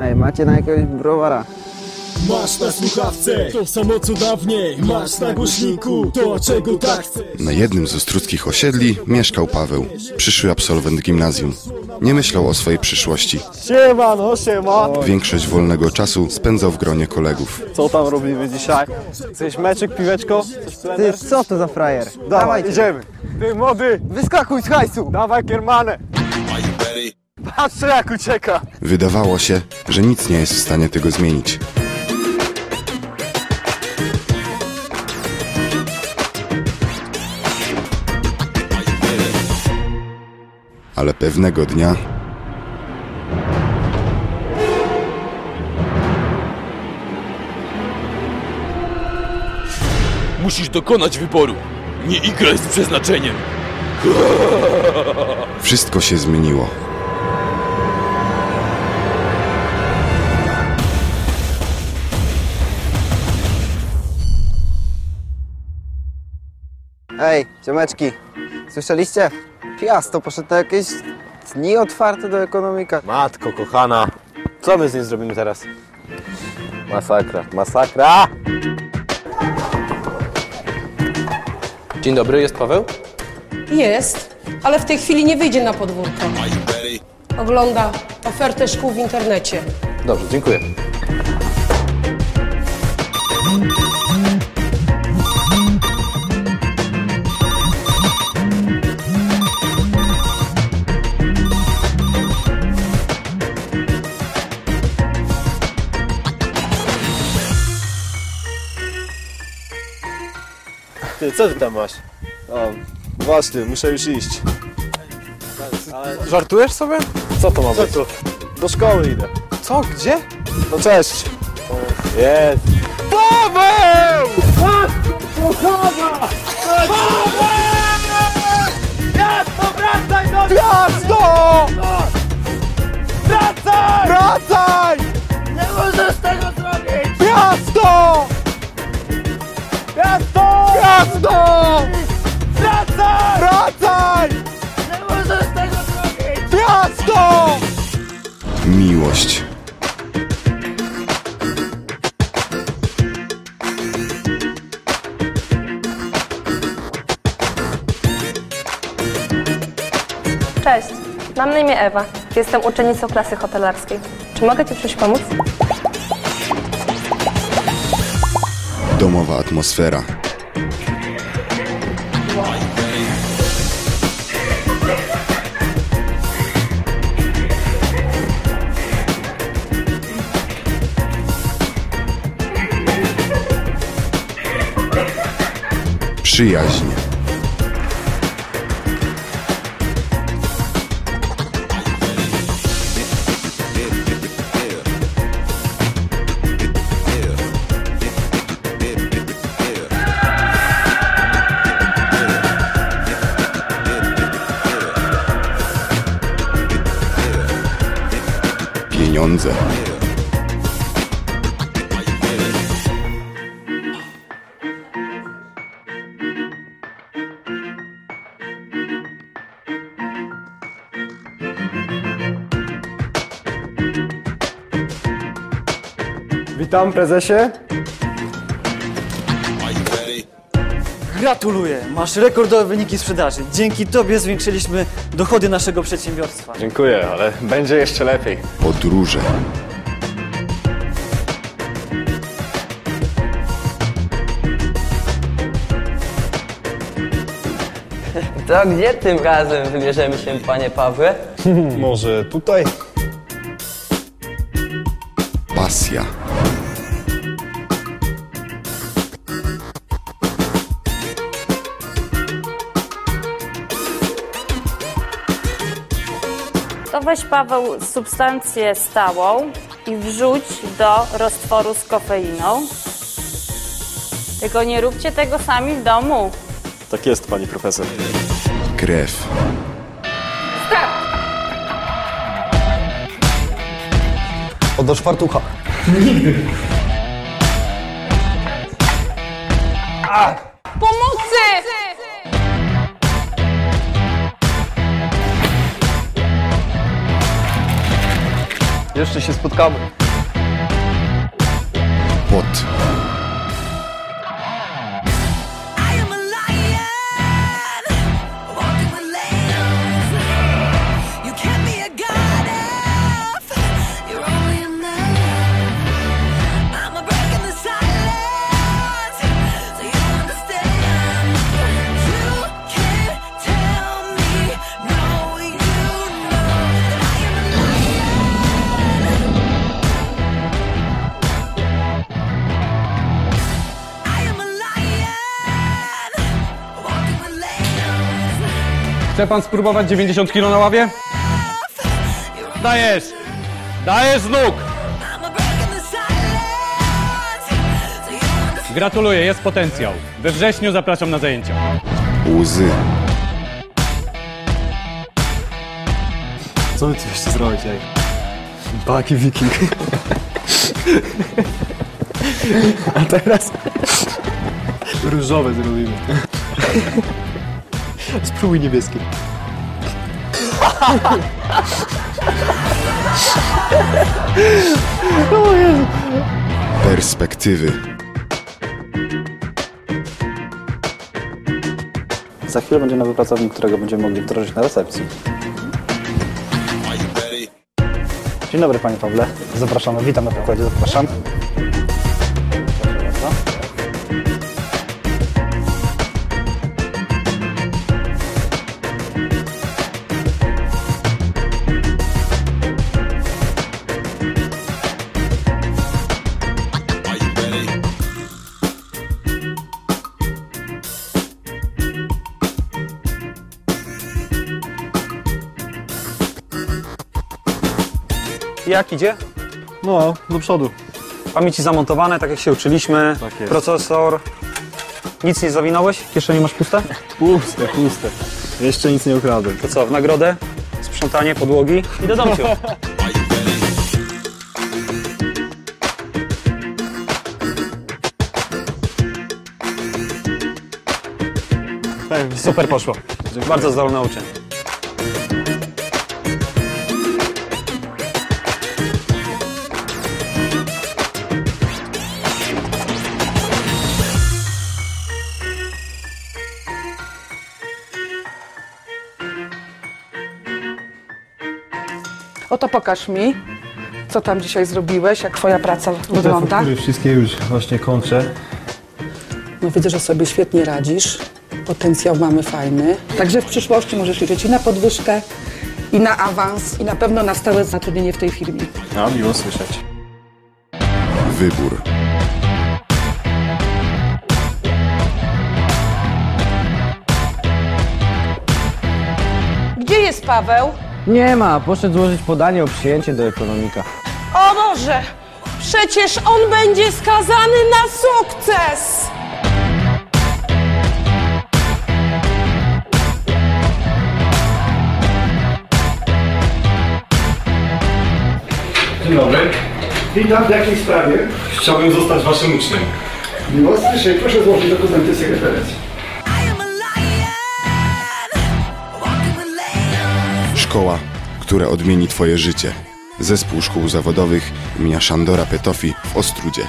Ej, macie na jakiegoś browara? Masz na słuchawce to samo co dawniej Masz na głośniku to czego tak chcesz Na jednym z ostruckich osiedli mieszkał Paweł, przyszły absolwent gimnazjum. Nie myślał o swojej przyszłości. Siema, no siema. Większość wolnego czasu spędzał w gronie kolegów. Co tam robimy dzisiaj? Chcesz meczek, piweczko? Ty, co to za frajer? Dawaj, Dawajcie. idziemy. Ty młody, Wyskakuj z hajsu! dawaj kiermanę. Patrzcie jak ucieka. Wydawało się, że nic nie jest w stanie tego zmienić. Ale pewnego dnia Musisz dokonać wyboru. Nie igraj z przeznaczeniem. wszystko się zmieniło. Ej, ciomeczki, słyszeliście? Piasto poszedł na jakieś dni otwarte do ekonomika. Matko kochana, co my z nim zrobimy teraz? Masakra, masakra! Dzień dobry, jest Paweł? Jest, ale w tej chwili nie wyjdzie na podwórko. Ogląda ofertę szkół w internecie. Dobrze, dziękuję. Ty, co ty tam masz? O, właśnie, muszę już iść. Żartujesz sobie? Co to ma być? Do szkoły idę. Co? Gdzie? No cześć. Jest. Paweł! Gwiazdo! Wracaj! Wracaj! Nie możesz tego zrobić! Gwiazdo! Gwiazdo! Wracaj! Wracaj! Nie możesz tego zrobić! Gwiazdo! Miłość. Cześć, mam na imię Ewa. Jestem uczennicą klasy hotelarskiej. Czy mogę Ci w czymś pomóc? Domowa atmosfera. Przyjaźń. Pieniądze. Witam prezesie. Gratuluję! Masz rekordowe wyniki sprzedaży. Dzięki Tobie zwiększyliśmy dochody naszego przedsiębiorstwa. Dziękuję, ale będzie jeszcze lepiej. Podróże. To gdzie tym razem wybierzemy się, panie Pawle? Może tutaj? Pasja. To weź Paweł substancję stałą i wrzuć do roztworu z kofeiną. Tylko nie róbcie tego sami w domu. Tak jest, pani profesor. Krew. Oddasz fartucha. Pomocy! Jeszcze się spotkamy. Chce pan spróbować 90 kg na ławie? Dajesz! Dajesz z nóg! Gratuluję, jest potencjał. We wrześniu zapraszam na zajęcia. Łzy. Co wy tu jeszcze zrobić, ej? Baki wiking. A teraz... Różowe zrobimy. Spróbuj niebieskie. Perspektywy. Za chwilę będzie nowy pracownik, którego będziemy mogli wdrożyć na recepcji. Dzień dobry Panie Pawle. Zapraszamy. Witam na pokładzie. Zapraszam. Jak idzie? No, do przodu. Pamięci zamontowane, tak jak się uczyliśmy. Tak jest. Procesor. Nic nie zawinąłeś? Kieszenie masz puste? Puste, puste. Jeszcze nic nie ukradłem. To co, w nagrodę? Sprzątanie podłogi i do domciu. Super poszło. Bardzo zdolne uczeń. Oto pokaż mi, co tam dzisiaj zrobiłeś, jak twoja praca wygląda. Faktury wszystkie już właśnie kończę. No widzę, że sobie świetnie radzisz. Potencjał mamy fajny. Także w przyszłości możesz liczyć i na podwyżkę, i na awans, i na pewno na stałe zatrudnienie w tej firmie. A, miło słyszeć. Wybór. Gdzie jest Paweł? Nie ma, poszedł złożyć podanie o przyjęcie do ekonomika. O Boże! Przecież on będzie skazany na sukces! Dzień dobry. Witam, w jakiej sprawie? Chciałbym zostać waszym uczniem. Miło słyszę, proszę złożyć dokumenty sekretariacie. Szkoła, która odmieni Twoje życie. Zespół szkół zawodowych imienia Szandora Petofi w Ostrudzie.